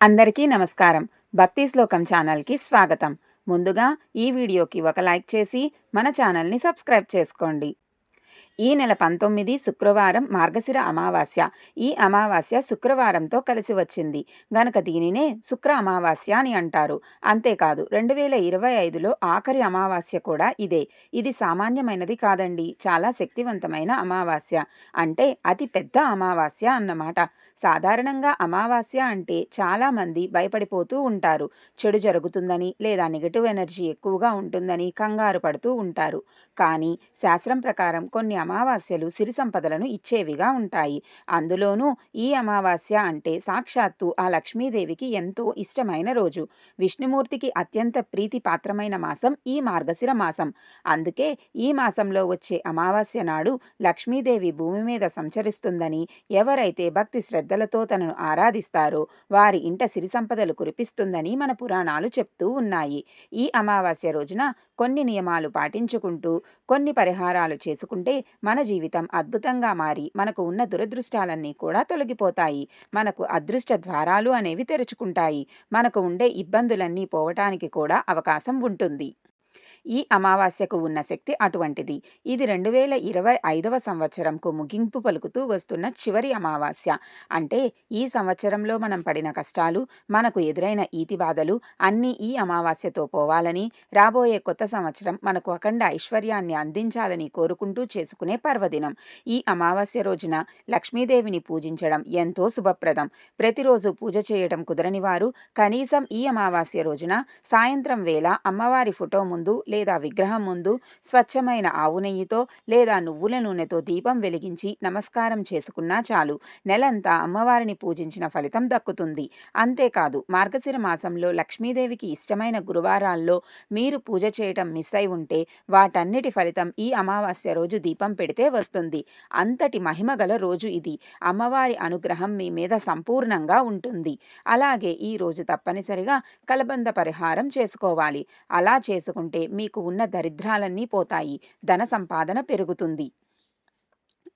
అందరికీ నమస్కారం. భక్తి శ్లోకం ఛానల్కి స్వాగతం. ముందుగా ఈ వీడియోకి ఒక లైక్ చేసి మన ఛానల్ని సబ్స్క్రైబ్ చేసుకోండి. ఈ నెల పంతొమ్మిది శుక్రవారం మార్గశిర అమావాస్య. ఈ అమావాస్య శుక్రవారంతో కలిసి వచ్చింది. గనక దీనినే శుక్ర అమావాస్య అని అంటారు. అంతేకాదు రెండు వేల ఇరవై ఐదులో ఆఖరి అమావాస్య కూడా ఇదే. ఇది సామాన్యమైనది కాదండి. చాలా శక్తివంతమైన అమావాస్య. అంటే అతి పెద్ద అమావాస్య అన్నమాట. సాధారణంగా అమావాస్య అంటే చాలామంది భయపడిపోతూ ఉంటారు. చెడు జరుగుతుందని లేదా నెగటివ్ ఎనర్జీ ఎక్కువగా ఉంటుందని కంగారు పడుతూ ఉంటారు. కానీ శాస్త్రం ప్రకారం కొన్ని కొన్ని అమావాస్యలు సిరి సంపదలను ఇచ్చేవిగా ఉంటాయి. అందులోనూ ఈ అమావాస్య అంటే సాక్షాత్తు ఆ లక్ష్మీదేవికి ఎంతో ఇష్టమైన రోజు. విష్ణుమూర్తికి అత్యంత ప్రీతి పాత్రమైన మాసం ఈ మార్గశిర మాసం. అందుకే ఈ మాసంలో వచ్చే అమావాస్య నాడు లక్ష్మీదేవి భూమి మీద సంచరిస్తుందని ఎవరైతే భక్తి శ్రద్ధలతో తనను ఆరాధిస్తారో వారి ఇంట సిరి సంపదలు కురిపిస్తుందని మన పురాణాలు చెప్తూ ఉన్నాయి. ఈ అమావాస్య రోజున కొన్ని నియమాలు పాటించుకుంటూ కొన్ని పరిహారాలు చేసుకుంటే మన జీవితం అద్భుతంగా మారి మనకు ఉన్న దురదృష్టాలన్నీ కూడా తొలగిపోతాయి. మనకు అదృష్ట ద్వారాలు అనేవి తెరుచుకుంటాయి. మనకు ఉండే ఇబ్బందులన్నీ పోవటానికి కూడా అవకాశం ఉంటుంది. ఈ అమావాస్యకు ఉన్న శక్తి అటువంటిది. ఇది రెండు వేల ఇరవై ఐదవ సంవత్సరంకు ముగింపు పలుకుతూ వస్తున్న చివరి అమావాస్య. అంటే ఈ సంవత్సరంలో మనం పడిన కష్టాలు మనకు ఎదురైన ఈతి బాధలు అన్నీ ఈ అమావాస్యతో పోవాలని రాబోయే కొత్త సంవత్సరం మనకు అఖండ ఐశ్వర్యాన్ని అందించాలని కోరుకుంటూ చేసుకునే పర్వదినం. ఈ అమావాస్య రోజున లక్ష్మీదేవిని పూజించడం ఎంతో శుభప్రదం. ప్రతిరోజు పూజ చేయడం కుదరని వారు కనీసం ఈ అమావాస్య రోజున సాయంత్రం వేళ అమ్మవారి ఫోటో ముందు లేదా విగ్రహం ముందు స్వచ్ఛమైన ఆవు నెయ్యితో లేదా నువ్వుల నూనెతో దీపం వెలిగించి నమస్కారం చేసుకున్నా చాలు. నెలంతా అమ్మవారిని పూజించిన ఫలితం దక్కుతుంది. అంతేకాదు మార్గశిర మాసంలో లక్ష్మీదేవికి ఇష్టమైన గురువారాల్లో మీరు పూజ చేయటం మిస్ అయి ఉంటే వాటన్నిటి ఫలితం ఈ అమావాస్య రోజు దీపం పెడితే వస్తుంది. అంతటి మహిమగల రోజు ఇది. అమ్మవారి అనుగ్రహం మీ మీద సంపూర్ణంగా ఉంటుంది. అలాగే ఈ రోజు తప్పనిసరిగా కలబంద పరిహారం చేసుకోవాలి. అలా చేసుకుంటే మీకు ఉన్న దరిద్రాలన్నీ పోతాయి. ధన సంపాదన పెరుగుతుంది.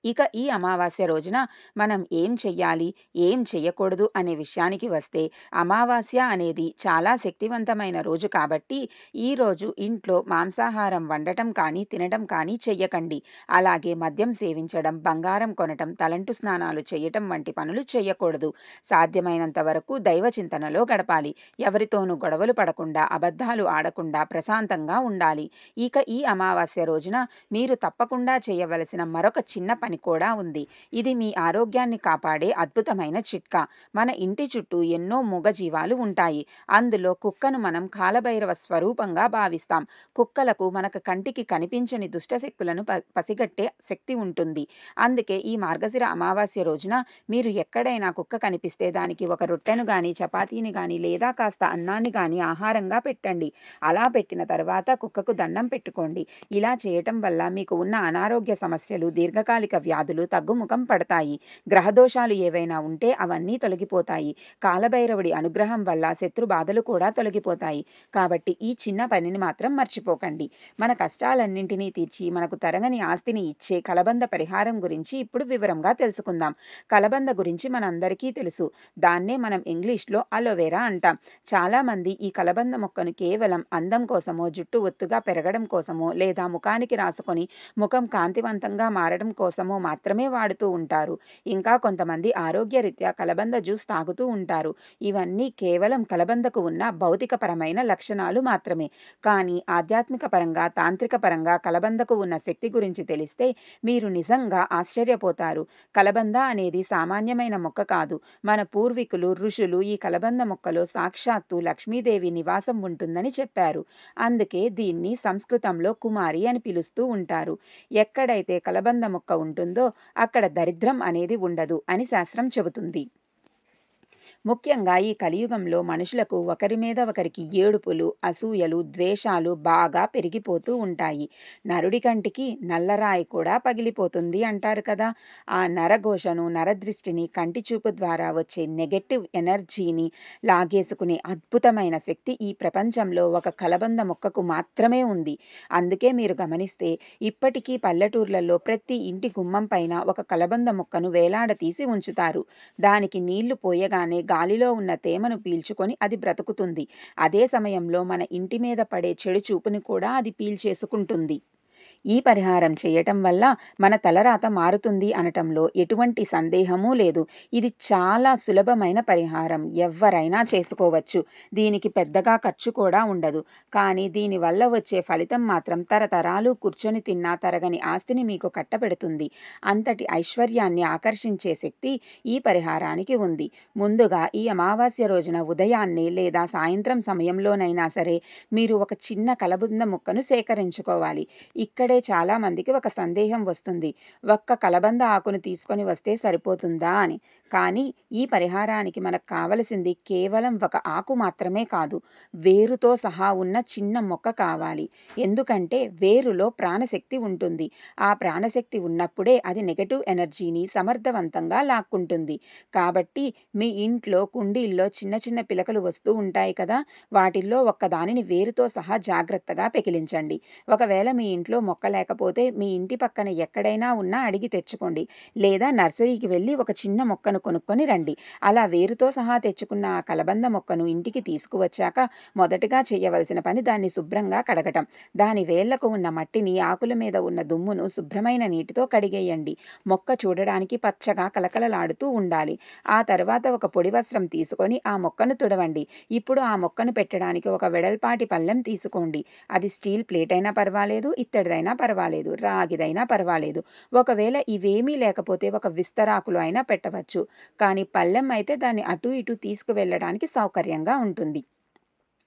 ఇక ఈ అమావాస్య రోజున మనం ఏం చెయ్యాలి? ఏం చెయ్యకూడదు? అనే విషయానికి వస్తే అమావాస్య అనేది చాలా శక్తివంతమైన రోజు కాబట్టి ఈరోజు ఇంట్లో మాంసాహారం వండటం కానీ తినడం కానీ చెయ్యకండి. అలాగే మద్యం సేవించడం బంగారం కొనటం తలంటు స్నానాలు చేయటం వంటి పనులు చేయకూడదు సాధ్యమైనంత వరకు దైవ చింతనలో గడపాలి. ఎవరితోనూ గొడవలు పడకుండా అబద్ధాలు ఆడకుండా ప్రశాంతంగా ఉండాలి. ఇక ఈ అమావాస్య రోజున మీరు తప్పకుండా చేయవలసిన మరొక చిన్న పని కూడా ఉంది. ఇది మీ ఆరోగ్యాన్ని కాపాడే అద్భుతమైన చిట్కా. మన ఇంటి చుట్టూ ఎన్నో మూగజీవాలు ఉంటాయి. అందులో కుక్కను మనం కాలభైరవ స్వరూపంగా భావిస్తాం. కుక్కలకు మనకు కంటికి కనిపించని దుష్టశక్తులను ప పసిగట్టే శక్తి ఉంటుంది. అందుకే ఈ మార్గశిర అమావాస్య రోజున మీరు ఎక్కడైనా కుక్క కనిపిస్తే దానికి ఒక రొట్టెను కానీ చపాతీని కానీ లేదా కాస్త అన్నాన్ని కానీ ఆహారంగా పెట్టండి. అలా పెట్టిన తర్వాత కుక్కకు దండం పెట్టుకోండి. ఇలా చేయటం వల్ల మీకు ఉన్న అనారోగ్య సమస్యలు దీర్ఘకాలిక వ్యాధులు తగ్గుముఖం పడతాయి. గ్రహదోషాలు ఏవైనా ఉంటే అవన్నీ తొలగిపోతాయి. కాలభైరవుడి అనుగ్రహం వల్ల శత్రు బాధలు కూడా తొలగిపోతాయి. కాబట్టి ఈ చిన్న పనిని మాత్రం మర్చిపోకండి. మన కష్టాలన్నింటినీ తీర్చి మనకు తరగని ఆస్తిని ఇచ్చే కలబంద పరిహారం గురించి ఇప్పుడు వివరంగా తెలుసుకుందాం. కలబంద గురించి మనందరికీ తెలుసు. దాన్నే మనం ఇంగ్లీష్లో అలోవెరా అంటాం. చాలామంది ఈ కలబంద మొక్కను కేవలం అందం కోసమో జుట్టు ఒత్తుగా పెరగడం కోసమో లేదా ముఖానికి రాసుకొని ముఖం కాంతివంతంగా మారడం కోసమో మాత్రమే వాడుతూ ఉంటారు. ఇంకా కొంతమంది ఆరోగ్యరీత్యా కలబంద జ్యూస్ తాగుతూ ఉంటారు. ఇవన్నీ కేవలం కలబందకు ఉన్న భౌతికపరమైన లక్షణాలు మాత్రమే. కానీ ఆధ్యాత్మిక పరంగా తాంత్రిక పరంగా కలబందకు ఉన్న శక్తి గురించి తెలిస్తే మీరు నిజంగా ఆశ్చర్యపోతారు. కలబంద అనేది సామాన్యమైన మొక్క కాదు. మన పూర్వీకులు ఋషులు ఈ కలబంద మొక్కలో సాక్షాత్తు లక్ష్మీదేవి నివాసం ఉంటుందని చెప్పారు. అందుకే దీన్ని సంస్కృతంలో కుమారి అని పిలుస్తూ ఉంటారు. ఎక్కడైతే కలబంద మొక్క ఉంటుందో అక్కడ దరిద్రం అనేది ఉండదు అని శాస్త్రం చెబుతుంది. ముఖ్యంగా ఈ కలియుగంలో మనుషులకు ఒకరి మీద ఒకరికి ఏడుపులు అసూయలు ద్వేషాలు బాగా పెరిగిపోతూ ఉంటాయి. నరుడి కంటికి నల్లరాయి కూడా పగిలిపోతుంది అంటారు కదా. ఆ నరఘోషను నరదృష్టిని కంటి చూపు ద్వారా వచ్చే నెగటివ్ ఎనర్జీని లాగేసుకునే అద్భుతమైన శక్తి ఈ ప్రపంచంలో ఒక కలబంద మొక్కకు మాత్రమే ఉంది. అందుకే మీరు గమనిస్తే ఇప్పటికీ పల్లెటూర్లలో ప్రతి ఇంటి గుమ్మం పైన ఒక కలబంద మొక్కను వేలాడతీసి ఉంచుతారు. దానికి నీళ్ళు పోయగానే గాలిలో ఉన్న తేమను పీల్చుకొని అది బ్రతుకుతుంది. అదే సమయంలో మన ఇంటి మీద పడే చెడు చూపుని కూడా అది పీల్చేసుకుంటుంది. ఈ పరిహారం చేయటం వల్ల మన తలరాత మారుతుంది అనటంలో ఎటువంటి సందేహమూ లేదు. ఇది చాలా సులభమైన పరిహారం. ఎవ్వరైనా చేసుకోవచ్చు. దీనికి పెద్దగా ఖర్చు కూడా ఉండదు. కానీ దీనివల్ల వచ్చే ఫలితం మాత్రం తరతరాలు కూర్చొని తిన్నా తరగని ఆస్తిని మీకు కట్టబెడుతుంది. అంతటి ఐశ్వర్యాన్ని ఆకర్షించే శక్తి ఈ పరిహారానికి ఉంది. ముందుగా ఈ అమావాస్య రోజున ఉదయాన్నే లేదా సాయంత్రం సమయంలోనైనా సరే మీరు ఒక చిన్న కలబంద ముక్కను సేకరించుకోవాలి. ఇక్కడ చాలా చాలామందికి ఒక సందేహం వస్తుంది. ఒక్క కలబంద ఆకును తీసుకొని వస్తే సరిపోతుందా అని. కానీ ఈ పరిహారానికి మనకు కావలసింది కేవలం ఒక ఆకు మాత్రమే కాదు. వేరుతో సహా ఉన్న చిన్న మొక్క కావాలి. ఎందుకంటే వేరులో ప్రాణశక్తి ఉంటుంది. ఆ ప్రాణశక్తి ఉన్నప్పుడే అది నెగటివ్ ఎనర్జీని సమర్థవంతంగా లాక్కుంటుంది. కాబట్టి మీ ఇంట్లో కుండీల్లో చిన్న చిన్న పిలకలు వస్తూ ఉంటాయి కదా! వాటిల్లో ఒక్కదానిని వేరుతో సహా జాగ్రత్తగా పెకిలించండి. ఒకవేళ మీ ఇంట్లో మొక్క మొక్క లేకపోతే మీ ఇంటి పక్కన ఎక్కడైనా ఉన్నా అడిగి తెచ్చుకోండి. లేదా నర్సరీకి వెళ్ళి ఒక చిన్న మొక్కను కొనుక్కొని రండి. అలా వేరుతో సహా తెచ్చుకున్న ఆ కలబంద మొక్కను ఇంటికి తీసుకువచ్చాక మొదటగా చేయవలసిన పని దాన్ని శుభ్రంగా కడగటం. దాని వేళ్ళకు ఉన్న మట్టిని, ఆకుల మీద ఉన్న దుమ్మును శుభ్రమైన నీటితో కడిగేయండి. మొక్క చూడడానికి పచ్చగా కలకలలాడుతూ ఉండాలి. ఆ తర్వాత ఒక పొడి వస్త్రం తీసుకొని ఆ మొక్కను తుడవండి. ఇప్పుడు ఆ మొక్కను పెట్టడానికి ఒక వెడల్పాటి పళ్ళెం తీసుకోండి. అది స్టీల్ ప్లేట్ అయినా పర్వాలేదు. ఇత్తడిదైనా పర్వాలేదు. రాగిదైనా పర్వాలేదు. ఒకవేళ ఇవేమీ లేకపోతే ఒక విస్తరాకులో అయినా పెట్టవచ్చు. కానీ పళ్ళెం అయితే దాన్ని అటు ఇటు తీసుకువెళ్ళడానికి సౌకర్యంగా ఉంటుంది.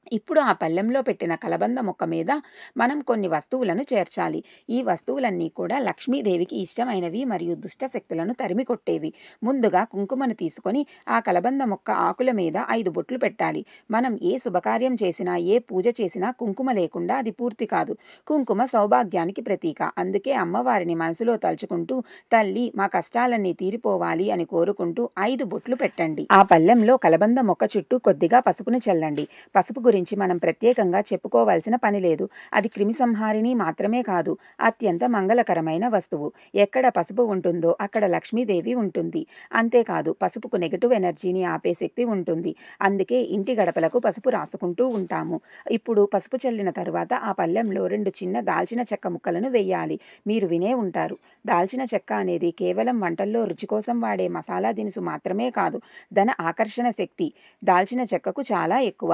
ఇప్పుడు ఆ పళ్ళెంలో పెట్టిన కలబంద మొక్క మీద మనం కొన్ని వస్తువులను చేర్చాలి. ఈ వస్తువులన్నీ కూడా లక్ష్మీదేవికి ఇష్టమైనవి మరియు దుష్ట శక్తులను తరిమికొట్టేవి. ముందుగా కుంకుమను తీసుకొని ఆ కలబంద మొక్క ఆకుల మీద ఐదు బొట్లు పెట్టాలి. మనం ఏ శుభకార్యం చేసినా, ఏ పూజ చేసినా కుంకుమ లేకుండా అది పూర్తి కాదు. కుంకుమ సౌభాగ్యానికి ప్రతీక. అందుకే అమ్మవారిని మనసులో తలుచుకుంటూ తల్లి మా కష్టాలన్నీ తీరిపోవాలి అని కోరుకుంటూ ఐదు బొట్లు పెట్టండి. ఆ పళ్ళెంలో కలబంద మొక్క చుట్టూ కొద్దిగా పసుపును చల్లండి. పసుపు గురించి మనం ప్రత్యేకంగా చెప్పుకోవాల్సిన పని లేదు. అది క్రిమిసంహారిణి మాత్రమే కాదు అత్యంత మంగళకరమైన వస్తువు. ఎక్కడ పసుపు ఉంటుందో అక్కడ లక్ష్మీదేవి ఉంటుంది. అంతేకాదు పసుపుకు నెగటివ్ ఎనర్జీని ఆపే శక్తి ఉంటుంది. అందుకే ఇంటి గడపలకు పసుపు రాసుకుంటూ ఉంటాము. ఇప్పుడు పసుపు చల్లిన తరువాత ఆ పళ్ళెంలో రెండు చిన్న దాల్చిన చెక్క ముక్కలను వెయ్యాలి. మీరు వినే ఉంటారు. దాల్చిన చెక్క అనేది కేవలం వంటల్లో రుచి కోసం వాడే మసాలా దినుసు మాత్రమే కాదు. ధన ఆకర్షణ శక్తి దాల్చిన చెక్కకు చాలా ఎక్కువ.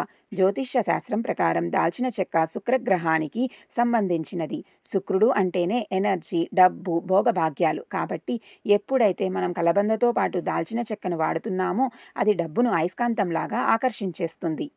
జ్యోతిష్య శాస్త్రం ప్రకారం దాల్చిన చెక్క శుక్రగ్రహానికి సంబంధించినది. శుక్రుడు అంటేనే ఎనర్జీ, డబ్బు, భోగభాగ్యాలు. కాబట్టి ఎప్పుడైతే మనం కలబందతో పాటు దాల్చిన చెక్కను వాడుతున్నామో అది డబ్బును అయస్కాంతంలాగా ఆకర్షించేస్తుంది.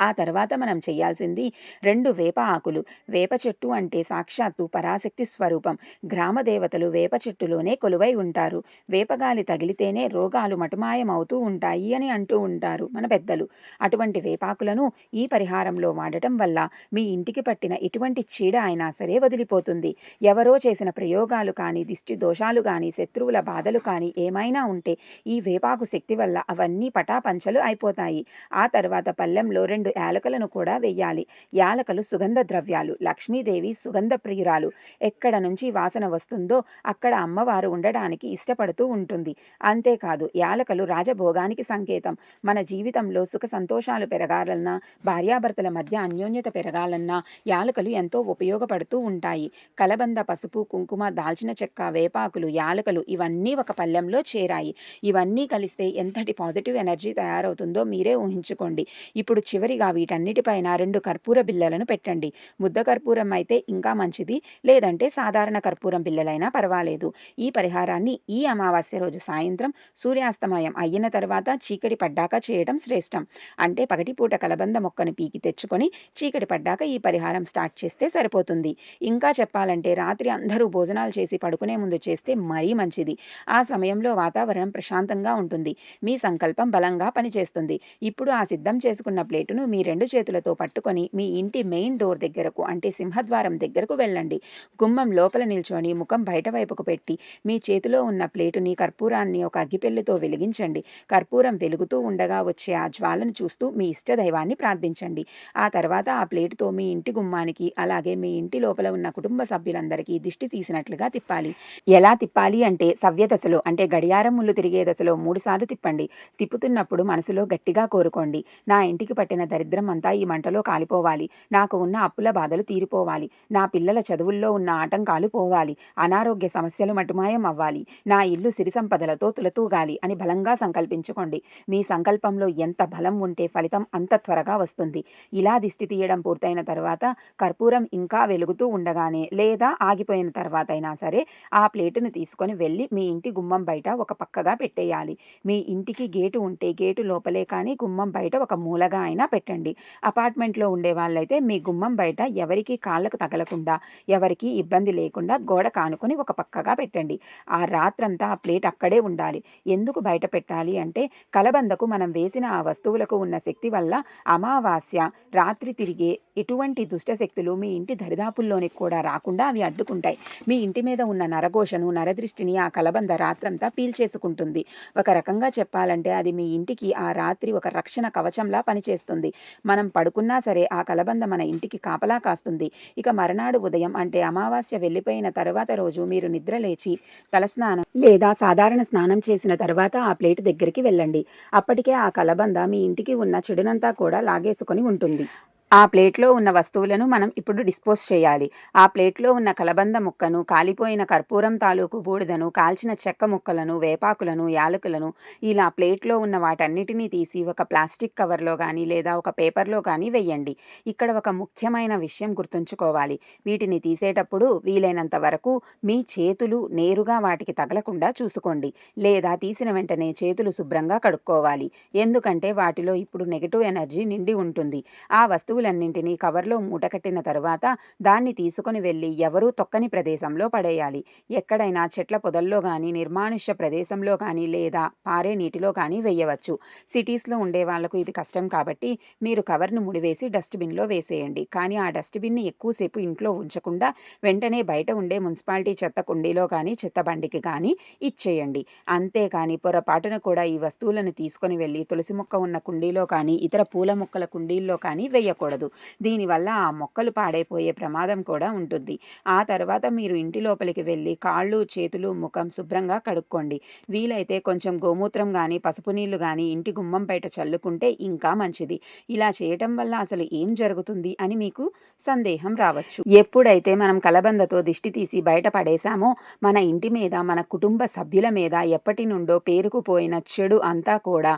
ఆ తర్వాత మనం చేయాల్సింది రెండు వేప ఆకులు. వేప చెట్టు అంటే సాక్షాత్తు పరాశక్తి స్వరూపం. గ్రామ దేవతలు వేప చెట్టులోనే కొలువై ఉంటారు. వేపగాలి తగిలితేనే రోగాలు మటుమాయమవుతూ ఉంటాయి అని అంటూ ఉంటారు మన పెద్దలు. అటువంటి వేపాకులను ఈ పరిహారంలో వాడటం వల్ల మీ ఇంటికి పట్టిన ఎటువంటి చీడ అయినా సరే వదిలిపోతుంది. ఎవరో చేసిన ప్రయోగాలు కానీ, దిష్టి దోషాలు కానీ శత్రువుల బాధలు కానీ ఏమైనా ఉంటే ఈ వేపాకు శక్తి వల్ల అవన్నీ పటాపంచలు అయిపోతాయి. ఆ తర్వాత పల్లెంలో రెండు రెండు యాలకలను కూడా వెయ్యాలి. యాలకలు సుగంధ ద్రవ్యాలు. లక్ష్మీదేవి సుగంధ ప్రియురాలు. ఎక్కడ నుంచి వాసన వస్తుందో అక్కడ అమ్మవారు ఉండడానికి ఇష్టపడుతూ ఉంటుంది. అంతేకాదు యాలకలు రాజభోగానికి సంకేతం. మన జీవితంలో సుఖ సంతోషాలు పెరగాలన్నా, భార్యాభర్తల మధ్య అన్యోన్యత పెరగాలన్నా యాలకలు ఎంతో ఉపయోగపడుతూ ఉంటాయి. కలబంద, పసుపు, కుంకుమ, దాల్చిన చెక్క, వేపాకులు, యాలకలు ఇవన్నీ ఒక పళ్ళెంలో చేరాయి. ఇవన్నీ కలిస్తే ఎంతటి పాజిటివ్ ఎనర్జీ తయారవుతుందో మీరే ఊహించుకోండి. ఇప్పుడు చివరిగా వీటన్నిటిపైన రెండు కర్పూర బిల్లలను పెట్టండి. ముద్ద కర్పూరం అయితే ఇంకా మంచిది. లేదంటే సాధారణ కర్పూరం బిల్లలైనా పర్వాలేదు. ఈ పరిహారాన్ని ఈ అమావాస్య రోజు సాయంత్రం సూర్యాస్తమయం అయిన తర్వాత చీకటి పడ్డాక చేయటం శ్రేష్టం. అంటే పగటిపూట కలబంద మొక్కను పీకి తెచ్చుకొని చీకటి పడ్డాక ఈ పరిహారం స్టార్ట్ చేస్తే సరిపోతుంది. ఇంకా చెప్పాలంటే రాత్రి అందరూ భోజనాలు చేసి పడుకునే ముందు చేస్తే మరీ మంచిది. ఆ సమయంలో వాతావరణం ప్రశాంతంగా ఉంటుంది. మీ సంకల్పం బలంగా పనిచేస్తుంది. ఇప్పుడు ఆ సిద్ధం చేసుకున్న ప్లేటును మీ రెండు చేతులతో పట్టుకొని మీ ఇంటి మెయిన్ డోర్ దగ్గరకు అంటే సింహద్వారం దగ్గరకు వెళ్ళండి. గుమ్మం లోపల నిల్చొని ముఖం బయట వైపుకు పెట్టి మీ చేతిలో ఉన్న ప్లేటుని కర్పూరాన్ని ఒక అగ్గిపెల్లెతో వెలిగించండి. కర్పూరం వెలుగుతూ ఉండగా వచ్చే ఆ జ్వాలను చూస్తూ మీ ఇష్ట దైవాన్ని ప్రార్థించండి. ఆ తర్వాత ఆ ప్లేటుతో మీ ఇంటి గుమ్మానికి అలాగే మీ ఇంటి లోపల ఉన్న కుటుంబ సభ్యులందరికీ దిష్టి తీసినట్లుగా తిప్పాలి. ఎలా తిప్పాలి అంటే సవ్య దశలో అంటే గడియారం ముళ్ళు తిరిగే దశలో మూడుసార్లు తిప్పండి. తిప్పుతున్నప్పుడు మనసులో గట్టిగా కోరుకోండి. నా ఇంటికి పట్టిన దరిద్రం అంతా ఈ మంటలో కాలిపోవాలి. నాకు ఉన్న అప్పుల బాధలు తీరిపోవాలి. నా పిల్లల చదువుల్లో ఉన్న ఆటంకాలు పోవాలి. అనారోగ్య సమస్యలు మటుమాయం అవ్వాలి. నా ఇల్లు సిరి సంపదలతో తులతూగాలి అని బలంగా సంకల్పించుకోండి. మీ సంకల్పంలో ఎంత బలం ఉంటే ఫలితం అంత త్వరగా వస్తుంది. ఇలా దిష్టి తీయడం పూర్తయిన తర్వాత కర్పూరం ఇంకా వెలుగుతూ ఉండగానే లేదా ఆగిపోయిన తర్వాత అయినా సరే ఆ ప్లేటును తీసుకొని వెళ్ళి మీ ఇంటి గుమ్మం బయట ఒక పక్కగా పెట్టేయాలి. మీ ఇంటికి గేటు ఉంటే గేటు లోపలే కానీ గుమ్మం బయట ఒక మూలగా అయినా పెట్టండి. అపార్ట్మెంట్లో ఉండే వాళ్ళైతే మీ గుమ్మం బయట ఎవరికి కాళ్ళకు తగలకుండా ఎవరికి ఇబ్బంది లేకుండా గోడ కానుకొని ఒక పక్కగా పెట్టండి. ఆ రాత్రంతా ఆ ప్లేట్ అక్కడే ఉండాలి. ఎందుకు బయట పెట్టాలి అంటే కలబందకు మనం వేసిన ఆ వస్తువులకు ఉన్న శక్తి వల్ల అమావాస్య రాత్రి తిరిగే ఎటువంటి దుష్ట శక్తులు మీ ఇంటి దరిదాపుల్లోనికి కూడా రాకుండా అవి అడ్డుకుంటాయి. మీ ఇంటి మీద ఉన్న నరఘోషను నరదృష్టిని ఆ కలబంద రాత్రంతా పీల్చేసుకుంటుంది. ఒక రకంగా చెప్పాలంటే అది మీ ఇంటికి ఆ రాత్రి ఒక రక్షణ కవచంలా పనిచేస్తుంది. మనం పడుకున్నా సరే ఆ కలబంద మన ఇంటికి కాపలా కాస్తుంది. ఇక మరునాడు ఉదయం అంటే అమావాస్య వెళ్ళిపోయిన తర్వాత రోజు మీరు నిద్ర లేచి తలస్నానం లేదా సాధారణ స్నానం చేసిన తర్వాత ఆ ప్లేట్ దగ్గరికి వెళ్ళండి. అప్పటికే ఆ కలబంద మీ ఇంటికి ఉన్న చెడునంతా కూడా లాగేసుకొని ఉంటుంది. ఆ ప్లేట్లో ఉన్న వస్తువులను మనం ఇప్పుడు డిస్పోజ్ చేయాలి. ఆ ప్లేట్లో ఉన్న కలబంద ముక్కను కాలిపోయిన కర్పూరం తాలూకు బూడిదను కాల్చిన చెక్క ముక్కలను వేపాకులను యాలకులను ఇలా ప్లేట్లో ఉన్న వాటన్నిటినీ తీసి ఒక ప్లాస్టిక్ కవర్లో కానీ లేదా ఒక పేపర్లో కానీ వెయ్యండి ఇక్కడ ఒక ముఖ్యమైన విషయం గుర్తుంచుకోవాలి. వీటిని తీసేటప్పుడు వీలైనంత వరకు మీ చేతులు నేరుగా వాటికి తగలకుండా చూసుకోండి. లేదా తీసిన వెంటనే చేతులు శుభ్రంగా కడుక్కోవాలి. ఎందుకంటే వాటిలో ఇప్పుడు నెగిటివ్ ఎనర్జీ నిండి ఉంటుంది. ఆ వస్తువు వస్తువులన్నింటినీ కవర్లో మూటకట్టిన తరువాత దాన్ని తీసుకొని వెళ్ళి ఎవరూ తొక్కని ప్రదేశంలో పడేయాలి. ఎక్కడైనా చెట్ల పొదల్లో కానీ నిర్మానుష్య ప్రదేశంలో కానీ లేదా పారే నీటిలో కానీ వేయవచ్చు. సిటీస్లో ఉండే వాళ్ళకు ఇది కష్టం కాబట్టి మీరు కవర్ను ముడివేసి డస్ట్బిన్లో వేసేయండి. కానీ ఆ డస్ట్బిన్ని ఎక్కువసేపు ఇంట్లో ఉంచకుండా వెంటనే బయట ఉండే మున్సిపాలిటీ చెత్త కుండీలో కానీ చెత్త బండికి కానీ ఇచ్చేయండి. అంతేకాని పొరపాటున కూడా ఈ వస్తువులను తీసుకొని వెళ్ళి తులసి మొక్క ఉన్న కుండీలో కానీ ఇతర పూల మొక్కల కుండీల్లో కానీ వేయకూడదు. ఉండకూడదు. దీనివల్ల ఆ మొక్కలు పాడైపోయే ప్రమాదం కూడా ఉంటుంది. ఆ తర్వాత మీరు ఇంటి లోపలికి వెళ్ళి కాళ్ళు చేతులు ముఖం శుభ్రంగా కడుక్కోండి. వీలైతే కొంచెం గోమూత్రం కానీ పసుపు నీళ్ళు కానీ ఇంటి గుమ్మం బయట చల్లుకుంటే ఇంకా మంచిది. ఇలా చేయటం వల్ల అసలు ఏం జరుగుతుంది అని మీకు సందేహం రావచ్చు. ఎప్పుడైతే మనం కలబందతో దిష్టి తీసి బయట పడేశామో మన ఇంటి మీద మన కుటుంబ సభ్యుల మీద ఎప్పటి నుండో పేరుకుపోయిన చెడు అంతా కూడా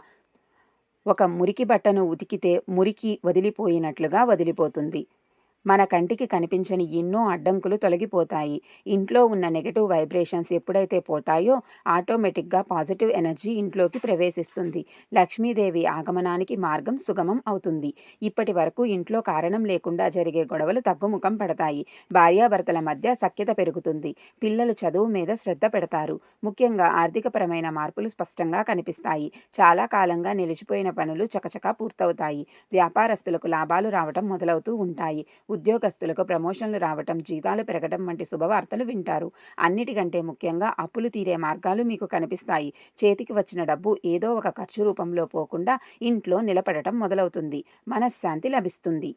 ఒక మురికి బట్టను ఉతికితే మురికి వదిలిపోయినట్లుగా వదిలిపోతుంది. మన కంటికి కనిపించని ఎన్నో అడ్డంకులు తొలగిపోతాయి. ఇంట్లో ఉన్న నెగటివ్ వైబ్రేషన్స్ ఎప్పుడైతే పోతాయో ఆటోమేటిక్గా పాజిటివ్ ఎనర్జీ ఇంట్లోకి ప్రవేశిస్తుంది. లక్ష్మీదేవి ఆగమనానికి మార్గం సుగమం అవుతుంది. ఇప్పటి వరకు ఇంట్లో కారణం లేకుండా జరిగే గొడవలు తగ్గుముఖం పడతాయి. భార్యాభర్తల మధ్య సఖ్యత పెరుగుతుంది. పిల్లలు చదువు మీద శ్రద్ధ పెడతారు. ముఖ్యంగా ఆర్థికపరమైన మార్పులు స్పష్టంగా కనిపిస్తాయి. చాలా కాలంగా నిలిచిపోయిన పనులు చకచకా పూర్తవుతాయి. వ్యాపారస్తులకు లాభాలు రావడం మొదలవుతూ ఉంటాయి. ఉద్యోగస్తులకు ప్రమోషన్లు రావటం జీతాలు పెరగడం వంటి శుభవార్తలు వింటారు. అన్నిటికంటే ముఖ్యంగా అప్పులు తీరే మార్గాలు మీకు కనిపిస్తాయి. చేతికి వచ్చిన డబ్బు ఏదో ఒక ఖర్చు రూపంలో పోకుండా ఇంట్లో నిలబడటం మొదలవుతుంది. మనశ్శాంతి లభిస్తుంది.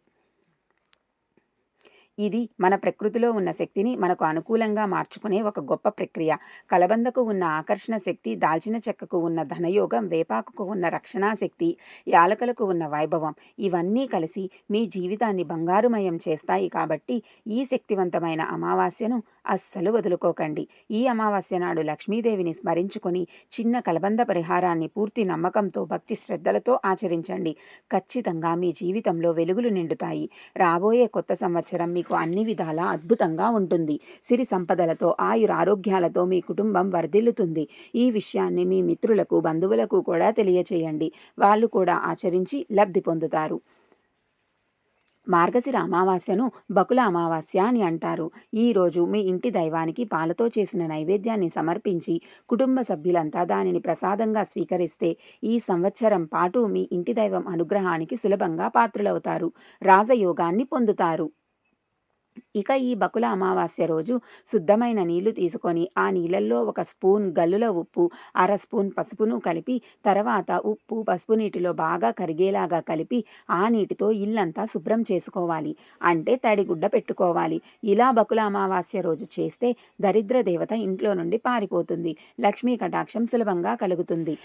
ఇది మన ప్రకృతిలో ఉన్న శక్తిని మనకు అనుకూలంగా మార్చుకునే ఒక గొప్ప ప్రక్రియ. కలబందకు ఉన్న ఆకర్షణ శక్తి దాల్చిన చెక్కకు ఉన్న ధనయోగం వేపాకుకు ఉన్న రక్షణా శక్తి యాలకలకు ఉన్న వైభవం ఇవన్నీ కలిసి మీ జీవితాన్ని బంగారుమయం చేస్తాయి కాబట్టి ఈ శక్తివంతమైన అమావాస్యను అస్సలు వదులుకోకండి. ఈ అమావాస్య నాడు లక్ష్మీదేవిని స్మరించుకొని చిన్న కలబంద పరిహారాన్ని పూర్తి నమ్మకంతో భక్తి శ్రద్ధలతో ఆచరించండి. ఖచ్చితంగా మీ జీవితంలో వెలుగులు నిండుతాయి. రాబోయే కొత్త సంవత్సరం మీ మీకు అన్ని విధాలా అద్భుతంగా ఉంటుంది. సిరి సంపదలతో ఆయుర ఆరోగ్యాలతో మీ కుటుంబం వర్ధిల్లుతుంది. ఈ విషయాన్ని మీ మిత్రులకు బంధువులకు కూడా తెలియచేయండి. వాళ్ళు కూడా ఆచరించి లబ్ధి పొందుతారు. మార్గశిర అమావాస్యను బకుల అమావాస్య అని అంటారు. ఈరోజు మీ ఇంటి దైవానికి పాలతో చేసిన నైవేద్యాన్ని సమర్పించి కుటుంబ సభ్యులంతా దానిని ప్రసాదంగా స్వీకరిస్తే ఈ సంవత్సరం పాటు మీ ఇంటి దైవం అనుగ్రహానికి సులభంగా పాత్రులవుతారు. రాజయోగాన్ని పొందుతారు. ఇక ఈ బకుల అమావాస్య రోజు శుద్ధమైన నీళ్ళు తీసుకొని ఆ నీళ్ళల్లో ఒక స్పూన్ గల్లుల ఉప్పు అర స్పూన్ పసుపును కలిపి తర్వాత ఉప్పు పసుపు నీటిలో బాగా కరిగేలాగా కలిపి ఆ నీటితో ఇల్లంతా శుభ్రం చేసుకోవాలి. అంటే తడిగుడ్డ పెట్టుకోవాలి. ఇలా బకుల అమావాస్య రోజు చేస్తే దరిద్ర దేవత ఇంట్లో నుండి పారిపోతుంది. లక్ష్మీ కటాక్షం సులభంగా కలుగుతుంది.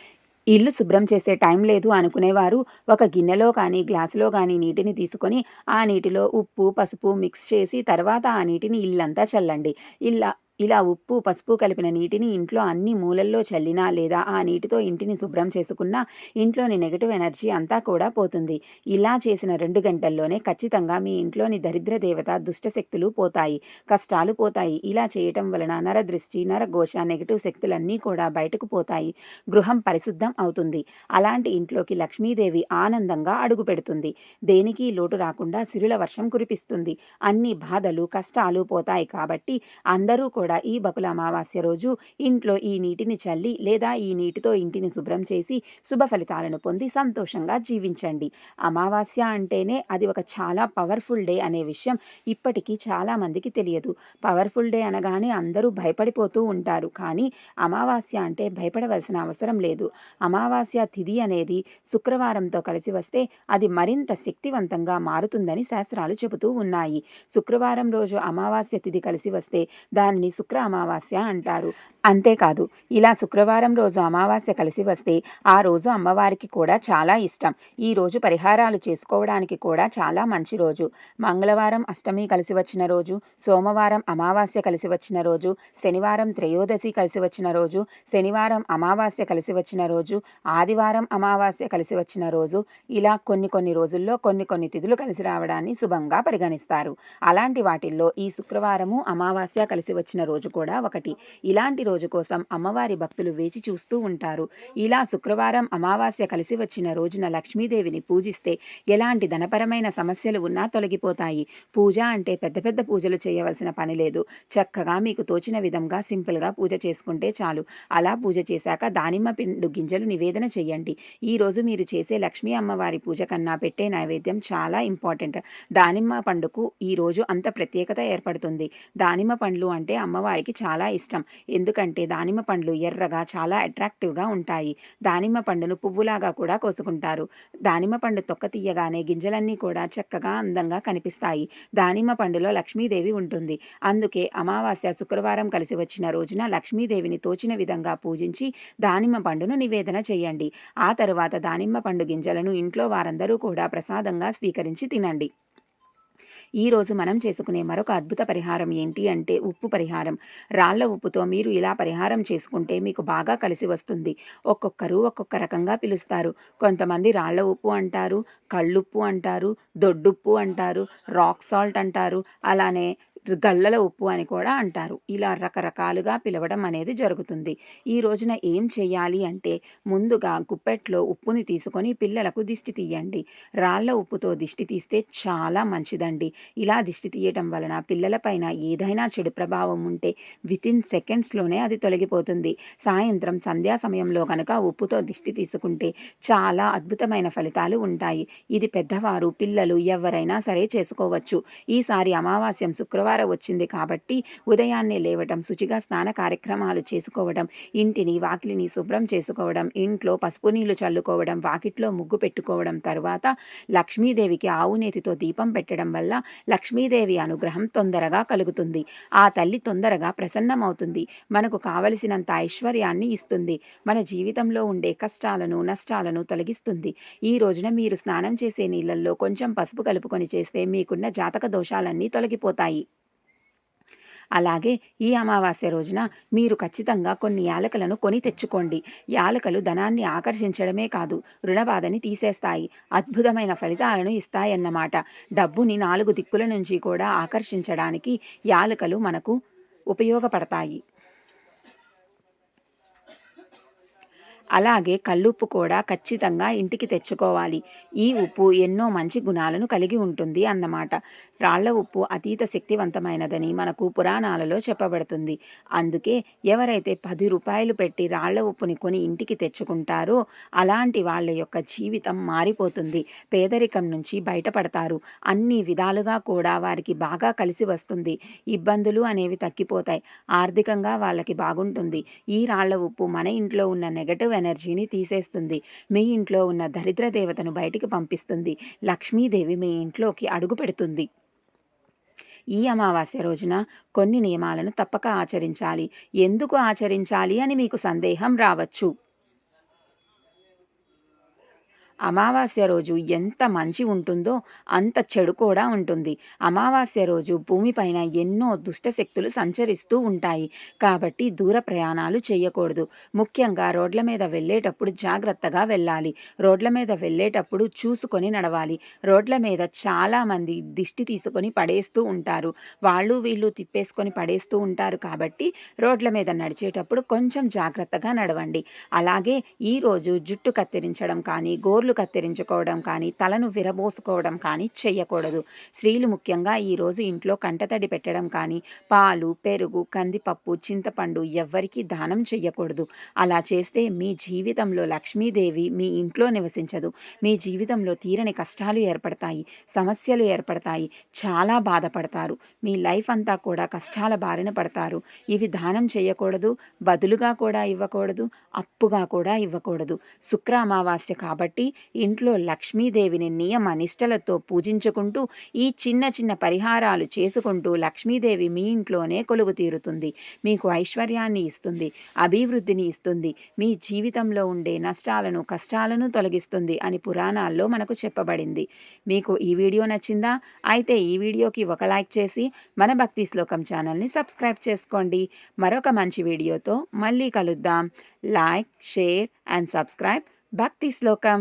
ఇల్లు శుభ్రం చేసే టైం లేదు అనుకునేవారు. ఒక గిన్నెలో కానీ గ్లాసులో కానీ నీటిని తీసుకొని ఆ నీటిలో ఉప్పు పసుపు మిక్స్ చేసి తర్వాత ఆ నీటిని ఇల్లంతా చల్లండి. ఇలా ఇలా ఉప్పు పసుపు కలిపిన నీటిని ఇంట్లో అన్ని మూలల్లో చల్లినా లేదా ఆ నీటితో ఇంటిని శుభ్రం చేసుకున్నా ఇంట్లోని నెగటివ్ ఎనర్జీ అంతా కూడా పోతుంది. ఇలా చేసిన రెండు గంటల్లోనే ఖచ్చితంగా మీ ఇంట్లోని దరిద్ర దేవత దుష్టశక్తులు పోతాయి. కష్టాలు పోతాయి. ఇలా చేయటం వలన నరదృష్టి నరఘోష నెగటివ్ శక్తులన్నీ కూడా బయటకు పోతాయి. గృహం పరిశుద్ధం అవుతుంది. అలాంటి ఇంట్లోకి లక్ష్మీదేవి ఆనందంగా అడుగు పెడుతుంది. దేనికి లోటు రాకుండా సిరుల వర్షం కురిపిస్తుంది. అన్ని బాధలు కష్టాలు పోతాయి కాబట్టి అందరూ కూడా కూడా ఈ బకుల అమావాస్య రోజు ఇంట్లో ఈ నీటిని చల్లి లేదా ఈ నీటితో ఇంటిని శుభ్రం చేసి శుభ ఫలితాలను పొంది సంతోషంగా జీవించండి. అమావాస్య అంటేనే అది ఒక చాలా పవర్ఫుల్ డే అనే విషయం ఇప్పటికీ చాలామందికి తెలియదు. పవర్ఫుల్ డే అనగానే అందరూ భయపడిపోతూ ఉంటారు. కానీ అమావాస్య అంటే భయపడవలసిన అవసరం లేదు. అమావాస్య తిథి అనేది శుక్రవారంతో కలిసి వస్తే అది మరింత శక్తివంతంగా మారుతుందని శాస్త్రాలు చెబుతూ ఉన్నాయి. శుక్రవారం రోజు అమావాస్య తిథి కలిసి వస్తే దానిని శుక్ర అమావాస్య అంటారు. అంతేకాదు ఇలా శుక్రవారం రోజు అమావాస్య కలిసి వస్తే ఆ రోజు అమ్మవారికి కూడా చాలా ఇష్టం. ఈ రోజు పరిహారాలు చేసుకోవడానికి కూడా చాలా మంచి రోజు. మంగళవారం అష్టమి కలిసి వచ్చిన రోజు సోమవారం అమావాస్య కలిసి వచ్చిన రోజు శనివారం త్రయోదశి కలిసి వచ్చిన రోజు శనివారం అమావాస్య కలిసి వచ్చిన రోజు ఆదివారం అమావాస్య కలిసి వచ్చిన రోజు ఇలా కొన్ని కొన్ని రోజుల్లో కొన్ని కొన్ని తిథులు కలిసి రావడాన్ని శుభంగా పరిగణిస్తారు. అలాంటి వాటిల్లో ఈ శుక్రవారము అమావాస్య కలిసి వచ్చిన రోజు కూడా ఒకటి. ఇలాంటి రోజు కోసం అమ్మవారి భక్తులు వేచి చూస్తూ ఉంటారు. ఇలా శుక్రవారం అమావాస్య కలిసి వచ్చిన రోజున లక్ష్మీదేవిని పూజిస్తే ఎలాంటి ధనపరమైన సమస్యలు ఉన్నా తొలగిపోతాయి. పూజ అంటే పెద్ద పెద్ద పూజలు చేయవలసిన పని లేదు. చక్కగా మీకు తోచిన విధంగా సింపుల్గా పూజ చేసుకుంటే చాలు. అలా పూజ చేశాక దానిమ్మ పిండు గింజలు నివేదన చేయండి. ఈ రోజు మీరు చేసే లక్ష్మీ అమ్మవారి పూజ కన్నా పెట్టే నైవేద్యం చాలా ఇంపార్టెంట్. దానిమ్మ పండుకు ఈ రోజు అంత ప్రత్యేకత ఏర్పడుతుంది. దానిమ్మ పండ్లు అంటే అమ్మవారికి చాలా ఇష్టం. ఎందుకంటే దానిమ్మ పండ్లు ఎర్రగా చాలా అట్రాక్టివ్గా ఉంటాయి. దానిమ్మ పండును పువ్వులాగా కూడా కోసుకుంటారు. దానిమ్మ పండు తొక్క తీయగానే గింజలన్నీ కూడా చక్కగా అందంగా కనిపిస్తాయి. దానిమ్మ పండులో లక్ష్మీదేవి ఉంటుంది. అందుకే అమావాస్య శుక్రవారం కలిసి వచ్చిన రోజున లక్ష్మీదేవిని తోచిన విధంగా పూజించి దానిమ్మ పండును నివేదన చేయండి. ఆ తరువాత దానిమ్మ పండు గింజలను ఇంట్లో వారందరూ కూడా ప్రసాదంగా స్వీకరించి తినండి. ఈరోజు మనం చేసుకునే మరొక అద్భుత పరిహారం ఏంటి అంటే ఉప్పు పరిహారం. రాళ్ళ ఉప్పుతో మీరు ఇలా పరిహారం చేసుకుంటే మీకు బాగా కలిసి వస్తుంది. ఒక్కొక్కరు ఒక్కొక్క రకంగా పిలుస్తారు. కొంతమంది రాళ్ళ ఉప్పు అంటారు కళ్ళుప్పు అంటారు దొడ్డుప్పు అంటారు రాక్ సాల్ట్ అంటారు. అలానే గల్లల ఉప్పు అని కూడా అంటారు. ఇలా రకరకాలుగా పిలవడం అనేది జరుగుతుంది. ఈ రోజున ఏం చేయాలి అంటే ముందుగా గుప్పెట్లో ఉప్పుని తీసుకొని పిల్లలకు దిష్టి తీయండి. రాళ్ళ ఉప్పుతో దిష్టి తీస్తే చాలా మంచిదండి. ఇలా దిష్టి తీయటం వలన పిల్లలపైన ఏదైనా చెడు ప్రభావం ఉంటే వితిన్ సెకండ్స్లోనే అది తొలగిపోతుంది. సాయంత్రం సంధ్యా సమయంలో కనుక ఉప్పుతో దిష్టి తీసుకుంటే చాలా అద్భుతమైన ఫలితాలు ఉంటాయి. ఇది పెద్దవారు పిల్లలు ఎవరైనా సరే చేసుకోవచ్చు. ఈసారి అమావాస్యం శుక్రవారం శుక్రవారం వచ్చింది కాబట్టి ఉదయాన్నే లేవటం శుచిగా స్నాన కార్యక్రమాలు చేసుకోవడం ఇంటిని వాకిలిని శుభ్రం చేసుకోవడం ఇంట్లో పసుపు నీళ్ళు చల్లుకోవడం వాకిట్లో ముగ్గు పెట్టుకోవడం తర్వాత లక్ష్మీదేవికి ఆవునేతితో దీపం పెట్టడం వల్ల లక్ష్మీదేవి అనుగ్రహం తొందరగా కలుగుతుంది. ఆ తల్లి తొందరగా ప్రసన్నమవుతుంది. మనకు కావలసినంత ఐశ్వర్యాన్ని ఇస్తుంది. మన జీవితంలో ఉండే కష్టాలను నష్టాలను తొలగిస్తుంది. ఈ రోజున మీరు స్నానం చేసే నీళ్ళల్లో కొంచెం పసుపు కలుపుకొని చేస్తే మీకున్న జాతక దోషాలన్నీ తొలగిపోతాయి. అలాగే ఈ అమావాస్య రోజున మీరు ఖచ్చితంగా కొన్ని యాలకలను కొని తెచ్చుకోండి. యాలకలు ధనాన్ని ఆకర్షించడమే కాదు రుణబాధని తీసేస్తాయి. అద్భుతమైన ఫలితాలను ఇస్తాయన్నమాట. డబ్బుని నాలుగు దిక్కుల నుంచి కూడా ఆకర్షించడానికి యాలకలు మనకు ఉపయోగపడతాయి. అలాగే కల్లుప్పు కూడా ఖచ్చితంగా ఇంటికి తెచ్చుకోవాలి. ఈ ఉప్పు ఎన్నో మంచి గుణాలను కలిగి ఉంటుంది అన్నమాట. రాళ్ళ ఉప్పు అతీత శక్తివంతమైనదని మనకు పురాణాలలో చెప్పబడుతుంది. అందుకే ఎవరైతే పది రూపాయలు పెట్టి రాళ్ళ ఉప్పుని కొని ఇంటికి తెచ్చుకుంటారో అలాంటి వాళ్ళ యొక్క జీవితం మారిపోతుంది. పేదరికం నుంచి బయటపడతారు. అన్ని విధాలుగా కూడా వారికి బాగా కలిసి వస్తుంది. ఇబ్బందులు అనేవి తగ్గిపోతాయి. ఆర్థికంగా వాళ్ళకి బాగుంటుంది. ఈ రాళ్ళ ఉప్పు మన ఇంట్లో ఉన్న నెగటివ్ ఎనర్జీని తీసేస్తుంది. మీ ఇంట్లో ఉన్న దరిద్ర దేవతను బయటికి పంపిస్తుంది. లక్ష్మీదేవి మీ ఇంట్లోకి అడుగు పెడుతుంది. ఈ అమావాస్య రోజున కొన్ని నియమాలను తప్పక ఆచరించాలి. ఎందుకు ఆచరించాలి అని మీకు సందేహం రావచ్చు. అమావాస్య రోజు ఎంత మంచి ఉంటుందో అంత చెడు కూడా ఉంటుంది. అమావాస్య రోజు భూమిపైన ఎన్నో దుష్టశక్తులు సంచరిస్తూ ఉంటాయి. కాబట్టి దూర ప్రయాణాలు చేయకూడదు. ముఖ్యంగా రోడ్ల మీద వెళ్ళేటప్పుడు జాగ్రత్తగా వెళ్ళాలి. రోడ్ల మీద వెళ్ళేటప్పుడు చూసుకొని నడవాలి. రోడ్ల మీద చాలామంది దిష్టి తీసుకొని పడేస్తూ ఉంటారు. వాళ్ళు వీళ్ళు తిప్పేసుకొని పడేస్తూ ఉంటారు కాబట్టి రోడ్ల మీద నడిచేటప్పుడు కొంచెం జాగ్రత్తగా నడవండి. అలాగే ఈరోజు జుట్టు కత్తిరించడం కానీ గోర్లు జుట్లు కత్తిరించుకోవడం కానీ తలను విరబోసుకోవడం కానీ చేయకూడదు స్త్రీలు ముఖ్యంగా ఈరోజు ఇంట్లో కంటతడి పెట్టడం కానీ పాలు పెరుగు కందిపప్పు చింతపండు ఎవ్వరికీ దానం చేయకూడదు అలా చేస్తే మీ జీవితంలో లక్ష్మీదేవి మీ ఇంట్లో నివసించదు. మీ జీవితంలో తీరని కష్టాలు ఏర్పడతాయి సమస్యలు ఏర్పడతాయి చాలా బాధపడతారు. మీ లైఫ్ అంతా కూడా కష్టాల బారిన పడతారు. ఇవి దానం చేయకూడదు బదులుగా కూడా ఇవ్వకూడదు అప్పుగా కూడా ఇవ్వకూడదు. శుక్ర అమావాస్య కాబట్టి ఇంట్లో లక్ష్మీదేవిని నియమ నిష్టలతో పూజించుకుంటూ ఈ చిన్న చిన్న పరిహారాలు చేసుకుంటూ లక్ష్మీదేవి మీ ఇంట్లోనే కొలువు తీరుతుంది. మీకు ఐశ్వర్యాన్ని ఇస్తుంది అభివృద్ధిని ఇస్తుంది మీ జీవితంలో ఉండే నష్టాలను కష్టాలను తొలగిస్తుంది అని పురాణాల్లో మనకు చెప్పబడింది. మీకు ఈ వీడియో నచ్చిందా? అయితే ఈ వీడియోకి ఒక లైక్ చేసి మన భక్తి శ్లోకం ఛానల్ని సబ్స్క్రైబ్ చేసుకోండి. మరొక మంచి వీడియోతో మళ్ళీ కలుద్దాం. లైక్ షేర్ అండ్ సబ్స్క్రైబ్ భక్తి శ్లోకం.